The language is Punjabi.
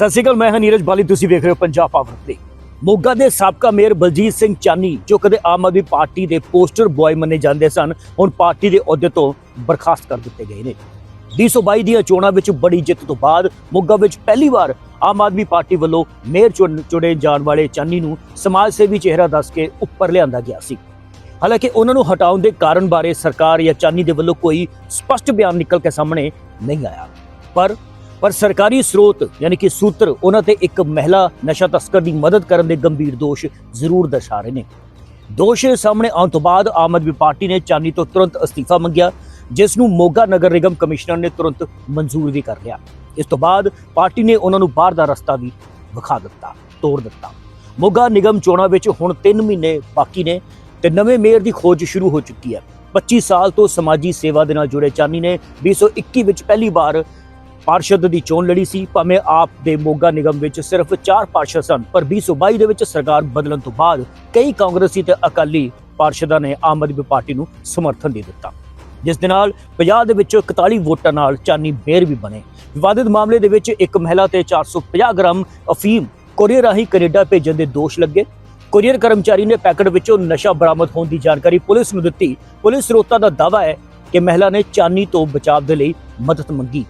ਸਤਿ ਸ਼੍ਰੀ ਅਕਾਲ, ਮੈਂ ਹਾਂ ਨੀਰਜ ਬਾਲੀ, ਤੁਸੀਂ ਵੇਖ ਰਹੇ ਹੋ ਪੰਜਾਬ ਪਾਵਰ ਤੇ ਮੋਗਾ ਦੇ ਸਾਬਕਾ ਮੇਅਰ ਬਲਜੀਤ ਸਿੰਘ ਚਾਨੀ, ਜੋ ਕਦੇ ਆਮ ਆਦਮੀ ਪਾਰਟੀ ਦੇ ਪੋਸਟਰ ਬॉय ਮੰਨੇ ਜਾਂਦੇ ਸਨ, ਹੁਣ ਪਾਰਟੀ ਦੇ ਅਹੁਦੇ ਤੋਂ ਬਰਖਾਸਤ ਕਰ ਦਿੱਤੇ ਗਏ ਨੇ। 2022 ਦੀਆਂ ਚੋਣਾਂ ਵਿੱਚ ਬੜੀ ਜਿੱਤ ਤੋਂ ਬਾਅਦ ਮੋਗਾ ਵਿੱਚ ਪਹਿਲੀ ਵਾਰ ਆਮ ਆਦਮੀ ਪਾਰਟੀ ਵੱਲੋਂ ਮੇਅਰ ਚੁਣ- ਚੁਣੇ ਜਾਣ ਵਾਲੇ ਚਾਨੀ ਨੂੰ ਸਮਾਜ ਸੇਵੀ ਚਿਹਰਾ ਦੱਸ ਕੇ ਉੱਪਰ ਲਿਆਂਦਾ ਗਿਆ ਸੀ। ਹਾਲਾਂਕਿ ਉਹਨਾਂ ਨੂੰ ਹਟਾਉਣ ਦੇ ਕਾਰਨ ਬਾਰੇ ਸਰਕਾਰ ਜਾਂ ਚਾਨੀ ਦੇ ਵੱਲੋਂ ਕੋਈ ਸਪਸ਼ਟ ਬਿਆਨ ਨਿਕਲ ਕੇ ਸਾਹਮਣੇ ਨਹੀਂ ਆਇਆ। ਪਰ ਪਰ ਸਰਕਾਰੀ ਸਰੋਤ, ਯਾਨੀ ਕਿ ਸੂਤਰ, ਉਹਨਾਂ ਤੇ ਇੱਕ ਮਹਿਲਾ ਨਸ਼ਾ ਤਸਕਰ ਦੀ ਮਦਦ ਕਰਨ ਦੇ ਗੰਭੀਰ ਦੋਸ਼ ਜ਼ਰੂਰ ਦਰਸਾ ਰਹੇ ਨੇ। ਦੋਸ਼ ਸਾਹਮਣੇ ਆਉਣ ਤੋਂ ਬਾਅਦ ਆਮ ਆਦਮੀ ਪਾਰਟੀ ਨੇ ਚਾਨੀ ਤੋਂ ਤੁਰੰਤ ਅਸਤੀਫਾ ਮੰਗਿਆ, ਜਿਸ ਨੂੰ ਮੋਗਾ ਨਗਰ ਨਿਗਮ ਕਮਿਸ਼ਨਰ ਨੇ ਤੁਰੰਤ ਮਨਜ਼ੂਰ ਵੀ ਕਰ ਲਿਆ। ਇਸ ਤੋਂ ਬਾਅਦ ਪਾਰਟੀ ਨੇ ਉਹਨਾਂ ਨੂੰ ਬਾਹਰ ਦਾ ਰਸਤਾ ਵੀ ਵਿਖਾ ਦਿੱਤਾ, ਤੋੜ ਦਿੱਤਾ। ਮੋਗਾ ਨਿਗਮ ਚੋਣਾਂ ਵਿੱਚ ਹੁਣ 3 ਮਹੀਨੇ ਬਾਕੀ ਨੇ ਤੇ ਨਵੇਂ ਮੇਅਰ ਦੀ ਖੋਜ ਸ਼ੁਰੂ ਹੋ ਚੁੱਕੀ ਹੈ। 25 ਸਾਲ ਤੋਂ ਸਮਾਜੀ ਸੇਵਾ ਦੇ ਨਾਲ ਜੁੜੇ ਚਾਨੀ ਨੇ 2021 ਵਿੱਚ ਪਹਿਲੀ ਵਾਰ ਪਾਰਸ਼ਦ ਦੀ ਚੋਣ ਲੜੀ ਸੀ। ਭਾਵੇਂ ਆਪ ਦੇ ਮੋਗਾ ਨਿਗਮ ਵਿੱਚ ਸਿਰਫ 4 ਪਾਰਸ਼ਦ ਸਨ, ਪਰ 2022 ਦੇ ਵਿੱਚ ਸਰਕਾਰ ਬਦਲਣ ਤੋਂ ਬਾਅਦ ਕਈ ਕਾਂਗਰਸੀ ਤੇ ਅਕਾਲੀ ਪਾਰਸ਼ਦਾਂ ਨੇ ਆਮ ਆਦਮੀ ਪਾਰਟੀ ਨੂੰ ਸਮਰਥਨ ਦੇ ਦਿੱਤਾ। ਜਿਸ ਦੇ ਨਾਲ 50 ਦੇ ਵਿੱਚੋਂ 41 ਵੋਟਾਂ ਨਾਲ ਚਾਨੀ ਮੇਅਰ ਵੀ ਬਣੇ। ਵਿਵਾਦਿਤ ਮਾਮਲੇ ਦੇ ਵਿੱਚ ਇੱਕ ਮਹਿਲਾ ਤੇ 450 ਗ੍ਰਾਮ ਅਫੀਮ ਕੋਰੀਅਰ ਰਾਹੀਂ ਕੈਨੇਡਾ ਭੇਜਣ ਦੇ ਦੋਸ਼ ਲੱਗੇ। ਕੋਰੀਅਰ ਕਰਮਚਾਰੀ ਨੇ ਪੈਕਟ ਵਿੱਚੋਂ ਨਸ਼ਾ ਬਰਾਮਦ ਹੋਣ ਦੀ ਜਾਣਕਾਰੀ ਪੁਲਿਸ ਨੂੰ ਦਿੱਤੀ। ਪੁਲਿਸ ਸਰੋਤਾਂ ਦਾ ਦਾਅਵਾ ਹੈ ਕਿ ਮਹਿਲਾ ਨੇ ਚਾਨੀ ਤੋਂ ਬਚਾਅ ਦੇ ਲਈ ਮਦਦ ਮੰਗੀ।